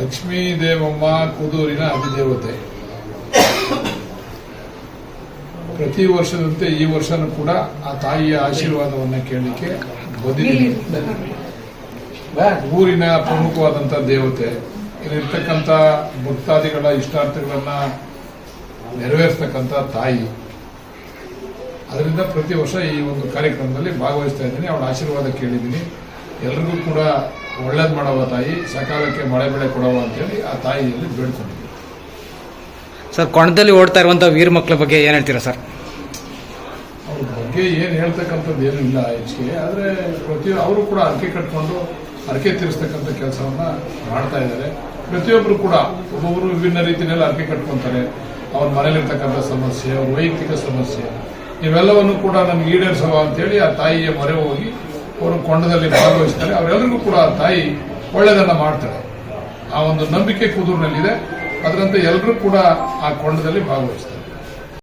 ಲಕ್ಷ್ಮೀ ದೇವಮ್ಮ ಕುದೂರಿನ ಅಧಿದೇವತೆ ಪ್ರತಿ ವರ್ಷದಂತೆ ಈ ವರ್ಷನೂ ಕೂಡ ಆ ತಾಯಿಯ ಆಶೀರ್ವಾದವನ್ನ ಕೇಳಲಿಕ್ಕೆ ಊರಿನ ಪ್ರಮುಖವಾದಂಥ ದೇವತೆ. ಇಲ್ಲಿರ್ತಕ್ಕಂಥ ಭಕ್ತಾದಿಗಳ ಇಷ್ಟಾರ್ಥಗಳನ್ನ ನೆರವೇರಿಸ್ತಕ್ಕಂಥ ತಾಯಿ. ಅದರಿಂದ ಪ್ರತಿ ವರ್ಷ ಈ ಒಂದು ಕಾರ್ಯಕ್ರಮದಲ್ಲಿ ಭಾಗವಹಿಸ್ತಾ ಇದ್ದೀನಿ. ಅವಳ ಆಶೀರ್ವಾದ ಕೇಳಿದ್ದೀನಿ. ಎಲ್ರಿಗೂ ಕೂಡ ಒಳ್ಳೇದು ಮಾಡವ ತಾಯಿ. ಸಕಾಲಕ್ಕೆ ಮಳೆ ಬೆಳೆ ಕೊಡವ ಅಂತೇಳಿ ಆ ತಾಯಿಯಲ್ಲಿ ಬೇಡ್ಕೊಂಡಿದ್ದೀವಿ ಸರ್ ಕೊಣದಲ್ಲಿ ಓಡ್ತಾ ಇರುವಂಥ ವೀರ ಮಕ್ಕಳ ಬಗ್ಗೆ ಏನು ಹೇಳ್ತೀರಾ ಸರ್? ಅವ್ರ ಬಗ್ಗೆ ಏನು ಹೇಳ್ತಕ್ಕಂಥದ್ದು ಏನೂ ಇಲ್ಲ ಹೆಚ್ಚಿಗೆ. ಆದರೆ ಪ್ರತಿ ಅವರು ಕೂಡ ಅರ್ಕೆ ಕಟ್ಕೊಂಡು ಅರ್ಕೆ ತೀರಿಸ್ತಕ್ಕಂಥ ಕೆಲಸವನ್ನ ಮಾಡ್ತಾ ಇದ್ದಾರೆ. ಪ್ರತಿಯೊಬ್ಬರು ಕೂಡ ಒಬ್ಬೊಬ್ಬರು ವಿಭಿನ್ನ ರೀತಿಯಲ್ಲಿ ಅರಕೆ ಕಟ್ಕೊಂತಾರೆ. ಅವ್ರ ಮನೇಲಿರ್ತಕ್ಕಂಥ ಸಮಸ್ಯೆ ಅವ್ರ ವೈಯಕ್ತಿಕ ಸಮಸ್ಯೆ ಇವೆಲ್ಲವನ್ನು ಕೂಡ ನಮ್ಗೆ ಈಡೇರಿಸುವ ಅಂತೇಳಿ ಆ ತಾಯಿಯ ಮೊರೆ ಹೋಗಿ ಅವರು ಕೊಂಡದಲ್ಲಿ ಭಾಗವಹಿಸ್ತಾರೆ. ಅವರೆಲ್ಲರಿಗೂ ಕೂಡ ತಾಯಿ ಒಳ್ಳೆಯದನ್ನ ಮಾಡ್ತಾರೆ ಆ ಒಂದು ನಂಬಿಕೆ ಕುದೂರಿನಲ್ಲಿದೆ. ಅದರಂತೆ ಎಲ್ಲರೂ ಕೂಡ ಆ ಕೊಂಡದಲ್ಲಿ ಭಾಗವಹಿಸ್ತಾರೆ.